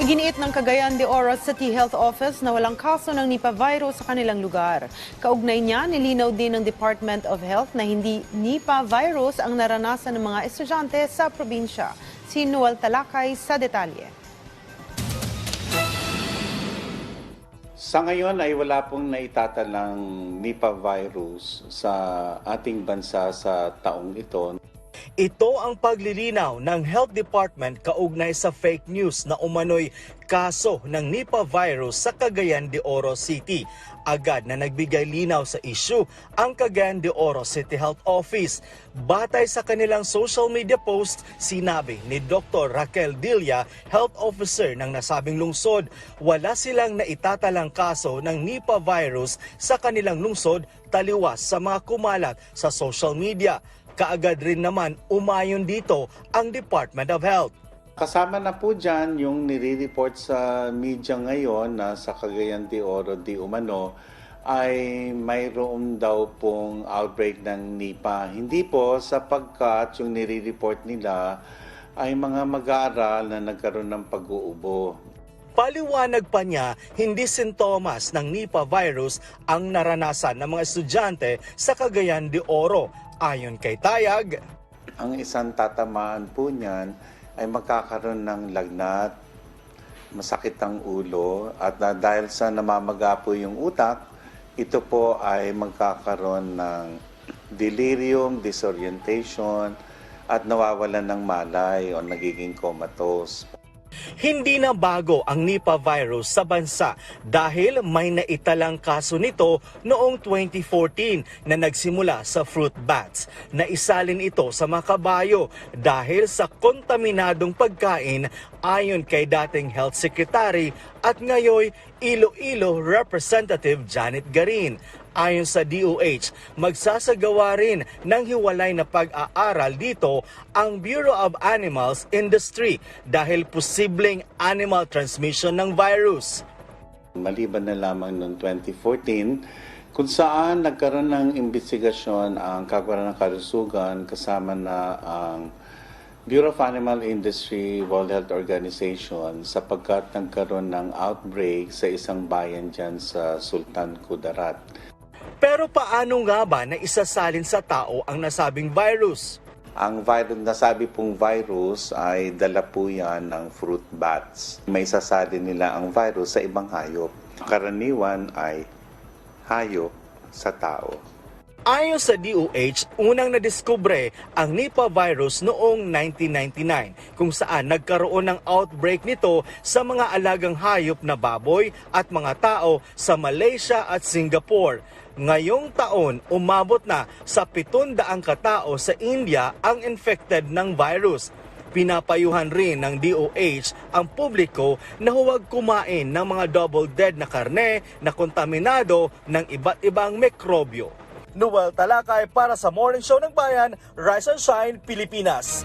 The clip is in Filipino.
Iginiit ng Cagayan de Oro City Health Office na walang kaso ng Nipah virus sa kanilang lugar. Kaugnay niya, nilinaw din ng Department of Health na hindi Nipah virus ang naranasan ng mga estudyante sa probinsya. Si Noel Talakay sa detalye. Sa ngayon ay wala pong naitatalang Nipah virus sa ating bansa sa taong ito. Ito ang paglilinaw ng Health Department kaugnay sa fake news na umano'y kaso ng Nipah virus sa Cagayan de Oro City. Agad na nagbigay linaw sa issue ang Cagayan de Oro City Health Office. Batay sa kanilang social media post, sinabi ni Dr. Raquel Dilla, Health Officer ng nasabing lungsod, wala silang naitatalang kaso ng Nipah virus sa kanilang lungsod taliwas sa mga kumalat sa social media. Kaagad rin naman umayon dito ang Department of Health. Kasama na po dyan yung nire-report sa media ngayon na sa Cagayan de Oro di Umano ay mayroon daw pong outbreak ng Nipah. Hindi po sapagkat yung nire-report nila ay mga mag-aaral na nagkaroon ng pag-uubo. Paliwanag pa niya, hindi sintomas ng Nipah virus ang naranasan ng mga estudyante sa Cagayan de Oro. Ayon kay Tayag, Ang isang tatamaan po niyan ay magkakaroon ng lagnat, masakit ang ulo, at dahil sa namamaga po yung utak, ito po ay magkakaroon ng delirium, disorientation, at nawawalan ng malay o nagiging comatose. Hindi na bago ang Nipah virus sa bansa dahil may naitalang kaso nito noong 2014 na nagsimula sa fruit bats. Naisalin ito sa mga kabayo dahil sa kontaminadong pagkain ayon kay dating Health Secretary at ngayoy Iloilo Representative Janet Garin. Ayon sa DOH, magsasagawa rin ng hiwalay na pag-aaral dito ang Bureau of Animals Industry dahil posibleng animal transmission ng virus. Maliban na lamang noong 2014, kung saan nagkaroon ng investigasyon ang Kagwaran ng Kalusugan kasama na ang Bureau of Animal Industry World Health Organization sapagkat nagkaroon ng outbreak sa isang bayan dyan sa Sultan Kudarat. Pero paano nga ba na isasalin sa tao ang nasabing virus? Ang virus, nasabi pong virus ay dala po yan ng fruit bats. May sasali nila ang virus sa ibang hayop. Karaniwan ay hayop sa tao. Ayon sa DOH, unang nadiskubre ang Nipah virus noong 1999 kung saan nagkaroon ng outbreak nito sa mga alagang hayop na baboy at mga tao sa Malaysia at Singapore. Ngayong taon, umabot na sa 700 katao sa India ang infected ng virus. Pinapayuhan rin ng DOH ang publiko na huwag kumain ng mga double dead na karne na kontaminado ng iba't ibang mikrobyo. Noel Talakay para sa Morning Show ng Bayan, Rise and Shine, Pilipinas.